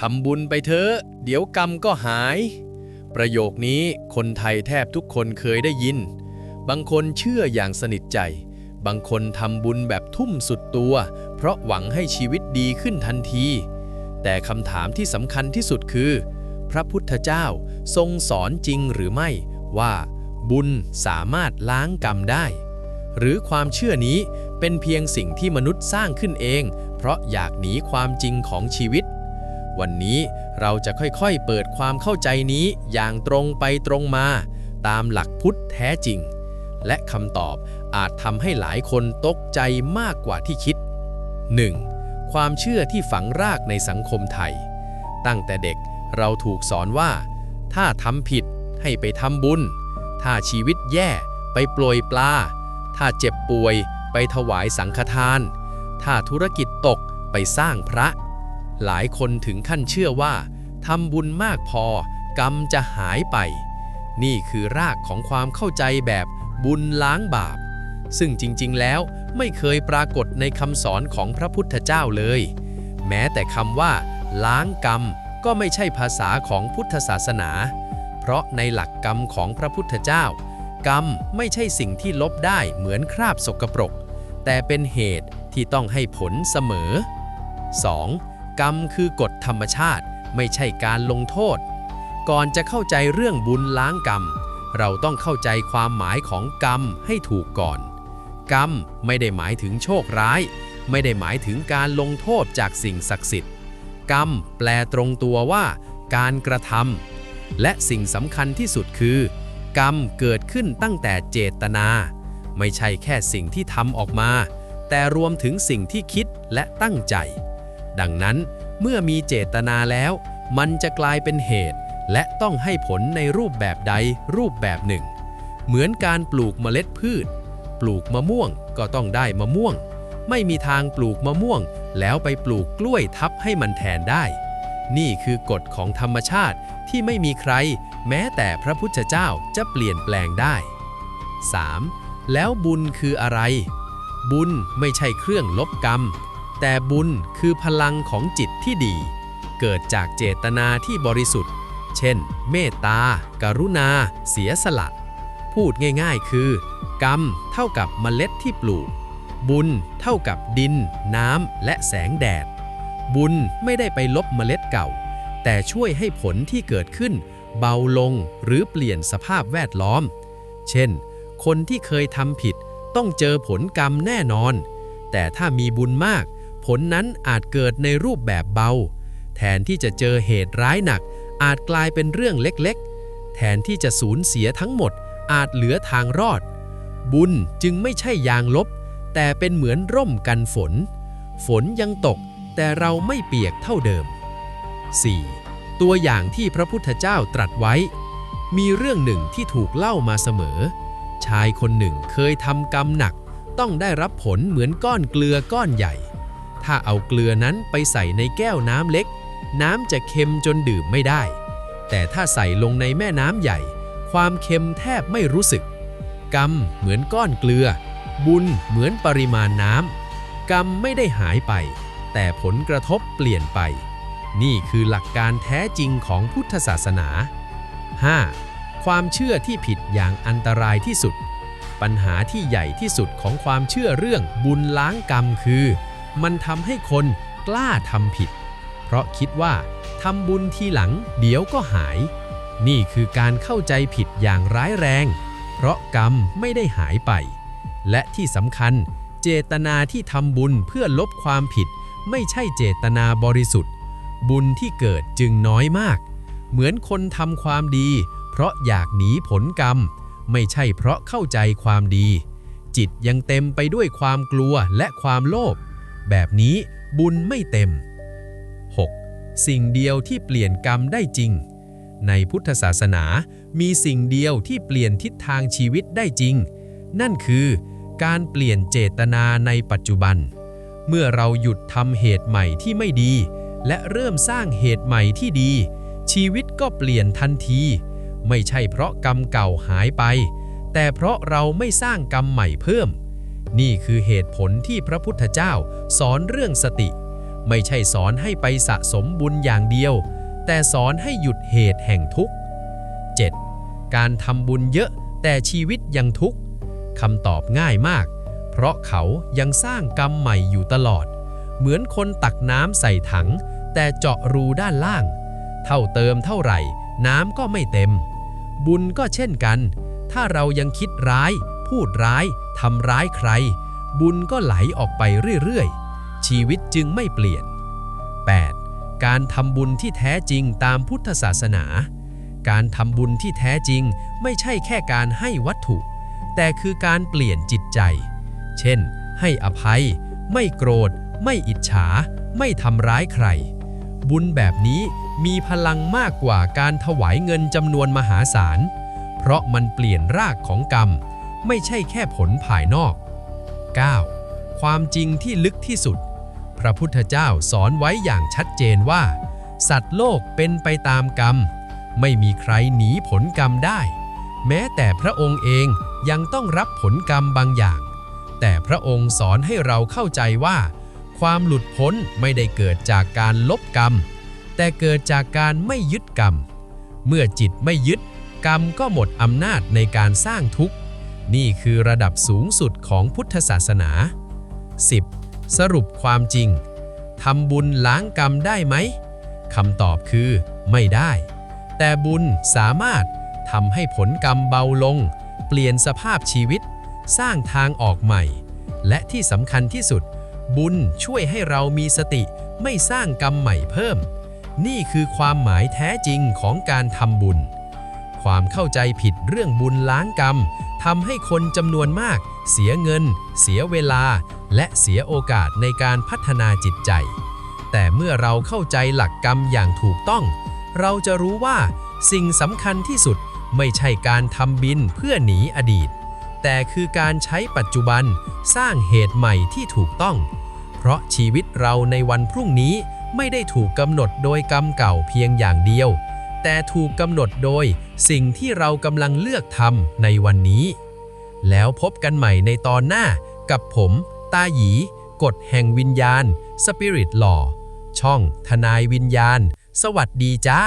ทำบุญไปเถอะ เดี๋ยวกรรมก็หาย ประโยคนี้คนไทยแทบทุกคนเคยได้ยิน บางคนเชื่ออย่างสนิทใจ บางคนทำบุญแบบทุ่มสุดตัว เพราะหวังให้ชีวิตดีขึ้นทันที แต่คำถามที่สำคัญที่สุดคือ พระพุทธเจ้าทรงสอนจริงหรือไม่ว่า บุญสามารถล้างกรรมได้ หรือความเชื่อนี้เป็นเพียงสิ่งที่มนุษย์สร้างขึ้นเอง เพราะอยากหนีความจริงของชีวิต วันนี้เราจะค่อยๆเปิดความเข้าใจนี้อย่างตรงไปตรงมา ตามหลักพุทธแท้จริง และคำตอบอาจทำให้หลายคนตกใจมากกว่าที่คิด 1. ความเชื่อที่ฝังรากในสังคมไทย ตั้งแต่เด็กเราถูกสอนว่า ถ้าทำผิดให้ไปทำบุญ ถ้าชีวิตแย่ไปปล่อยปลา ถ้าเจ็บป่วยไปถวายสังฆทาน ถ้าธุรกิจตกไปสร้างพระ หลายคนถึงขั้นเชื่อว่าทำบุญมากพอ กรรมจะหายไป นี่คือรากของความเข้าใจแบบบุญล้างบาป ซึ่งจริงๆแล้วไม่เคยปรากฏในคำสอนของพระพุทธเจ้าเลย แม้แต่คำว่า ล้างกรรมก็ไม่ใช่ภาษาของพุทธศาสนา เพราะในหลักกรรมของพระพุทธเจ้า กรรมไม่ใช่สิ่งที่ลบได้เหมือนคราบสกปรก แต่เป็นเหตุที่ต้องให้ผลเสมอ 2. กรรมคือกฎธรรมชาติไม่ใช่การลงโทษ ก่อนจะเข้าใจเรื่องบุญล้างกรรม เราต้องเข้าใจความหมายของกรรมให้ถูกก่อน กรรมไม่ได้หมายถึงโชคร้าย ไม่ได้หมายถึงการลงโทษจากสิ่งศักดิ์สิทธิ์ กรรมแปลตรงตัวว่า การกระทำและสิ่งสำคัญที่สุดคือ กรรมเกิดขึ้นตั้งแต่เจตนา ไม่ใช่แค่สิ่งที่ทำออกมา แต่รวมถึงสิ่งที่คิดและตั้งใจ ดังนั้นเมื่อมีเจตนาแล้ว มันจะกลายเป็นเหตุ และต้องให้ผลในรูปแบบใดรูปแบบหนึ่ง เหมือนการปลูกเมล็ดพืช ปลูกมะม่วงก็ต้องได้มะม่วง ไม่มีทางปลูกมะม่วง แล้วไปปลูกกล้วยทับให้มันแทนได้ นี่คือกฎของธรรมชาติที่ไม่มีใคร แม้แต่พระพุทธเจ้าจะเปลี่ยนแปลงได้ 3. แล้วบุญคืออะไร บุญไม่ใช่เครื่องลบกรรม แต่บุญคือพลังของจิตที่ดี เกิดจากเจตนาที่บริสุทธิ์ เช่น เมตตา กรุณา เสียสละ พูดง่ายๆคือ กรรมเท่ากับเมล็ดที่ปลูก บุญเท่ากับดิน น้ำ และแสงแดด บุญไม่ได้ไปลบเมล็ดเก่า แต่ช่วยให้ผลที่เกิดขึ้น เบาลงหรือเปลี่ยนสภาพแวดล้อม เช่น คนที่เคยทำผิดต้องเจอผลกรรมแน่นอน แต่ถ้ามีบุญมาก ผลนั้นอาจเกิดในรูปแบบเบา แทนที่จะเจอเหตุร้ายหนัก อาจกลายเป็นเรื่องเล็กๆ แทนที่จะสูญเสียทั้งหมด อาจเหลือทางรอด บุญจึงไม่ใช่ยางลบ แต่เป็นเหมือนร่มกันฝน ฝนยังตก แต่เราไม่เปียกเท่าเดิม 4. ตัวอย่างที่พระพุทธเจ้าตรัสไว้ มีเรื่องหนึ่งที่ถูกเล่ามาเสมอ ชายคนหนึ่งเคยทำกรรมหนัก ต้องได้รับผลเหมือนก้อนเกลือก้อนใหญ่ ถ้าเอาเกลือนั้นไปใส่ในแก้วน้ำเล็ก น้ำจะเค็มจนดื่มไม่ได้ แต่ถ้าใส่ลงในแม่น้ำใหญ่ ความเค็มแทบไม่รู้สึก กรรมเหมือนก้อนเกลือ บุญเหมือนปริมาณน้ำกรรมไม่ได้หายไป แต่ผลกระทบเปลี่ยนไป นี่คือหลักการแท้จริงของพุทธศาสนา 5. ความเชื่อที่ผิดอย่างอันตรายที่สุด ปัญหาที่ใหญ่ที่สุดของความเชื่อเรื่องบุญล้างกรรมคือ มันทำให้คนกล้าทำผิด เพราะคิดว่าทำบุญทีหลังเดี๋ยวก็หาย นี่คือการเข้าใจผิดอย่างร้ายแรง เพราะกรรมไม่ได้หายไป และที่สำคัญ เจตนาที่ทำบุญเพื่อลบความผิด ไม่ใช่เจตนาบริสุทธิ์ บุญที่เกิดจึงน้อยมาก เหมือนคนทำความดี เพราะอยากหนีผลกรรม ไม่ใช่เพราะเข้าใจความดี จิตยังเต็มไปด้วยความกลัวและความโลภ แบบนี้บุญไม่เต็ม 6. สิ่งเดียวที่เปลี่ยนกรรมได้จริง ในพุทธศาสนามีสิ่งเดียวที่เปลี่ยนทิศทางชีวิตได้จริง นั่นคือการเปลี่ยนเจตนาในปัจจุบัน เมื่อเราหยุดทำเหตุใหม่ที่ไม่ดี และเริ่มสร้างเหตุใหม่ที่ดี ชีวิตก็เปลี่ยนทันที ไม่ใช่เพราะกรรมเก่าหายไป แต่เพราะเราไม่สร้างกรรมใหม่เพิ่ม นี่คือเหตุผลที่พระพุทธเจ้าสอนเรื่องสติ ไม่ใช่สอนให้ไปสะสมบุญอย่างเดียว แต่สอนให้หยุดเหตุแห่งทุกข์ 7. การทำบุญเยอะแต่ชีวิตยังทุกข์คำตอบง่ายมาก เพราะเขายังสร้างกรรมใหม่อยู่ตลอด เหมือนคนตักน้ำใส่ถัง แต่เจาะรูด้านล่าง เท่าเติมเท่าไหร่ น้ำก็ไม่เต็ม บุญก็เช่นกัน ถ้าเรายังคิดร้าย พูดร้ายทำร้ายใคร บุญก็ไหลออกไปเรื่อยๆ ชีวิตจึงไม่เปลี่ยน 8. การทำบุญที่แท้จริงตามพุทธศาสนา การทำบุญที่แท้จริงไม่ใช่แค่การให้วัตถุ แต่คือการเปลี่ยนจิตใจ เช่น ให้อภัย ไม่โกรธ ไม่อิจฉา ไม่ทำร้ายใคร บุญแบบนี้มีพลังมากกว่าการถวายเงินจำนวนมหาศาล เพราะมันเปลี่ยนรากของกรรม ไม่ใช่แค่ผลภายนอก 9. ความจริงที่ลึกที่สุด พระพุทธเจ้าสอนไว้อย่างชัดเจนว่า สัตว์โลกเป็นไปตามกรรม ไม่มีใครหนีผลกรรมได้ แม้แต่พระองค์เองยังต้องรับผลกรรมบางอย่าง แต่พระองค์สอนให้เราเข้าใจว่า ความหลุดพ้นไม่ได้เกิดจากการลบกรรม แต่เกิดจากการไม่ยึดกรรม เมื่อจิตไม่ยึดกรรมก็หมดอำนาจในการสร้างทุกข์ นี่คือระดับสูงสุดของพุทธศาสนา 10. สรุปความจริงทำบุญล้างกรรมได้ไหมคำตอบคือไม่ได้ แต่บุญสามารถทำให้ผลกรรมเบาลง เปลี่ยนสภาพชีวิต สร้างทางออกใหม่ และที่สำคัญที่สุด บุญช่วยให้เรามีสติไม่สร้างกรรมใหม่เพิ่ม นี่คือความหมายแท้จริงของการทำบุญ ความเข้าใจผิดเรื่องบุญล้างกรรม ทำให้คนจำนวนมาก เสียเงิน เสียเวลา และเสียโอกาสในการพัฒนาจิตใจ แต่เมื่อเราเข้าใจหลักกรรมอย่างถูกต้อง เราจะรู้ว่าสิ่งสำคัญที่สุดไม่ใช่การทำบินเพื่อหนีอดีต แต่คือการใช้ปัจจุบันสร้างเหตุใหม่ที่ถูกต้อง เพราะชีวิตเราในวันพรุ่งนี้ไม่ได้ถูกกำหนดโดยกรรมเก่าเพียงอย่างเดียว แต่ถูกกำหนดโดยสิ่งที่เรากำลังเลือกทำในวันนี้ แล้วพบกันใหม่ในตอนหน้ากับผม ตาหยี กฎแห่งวิญญาณ Spirit Law ช่องทนายวิญญาณ สวัสดีจ้า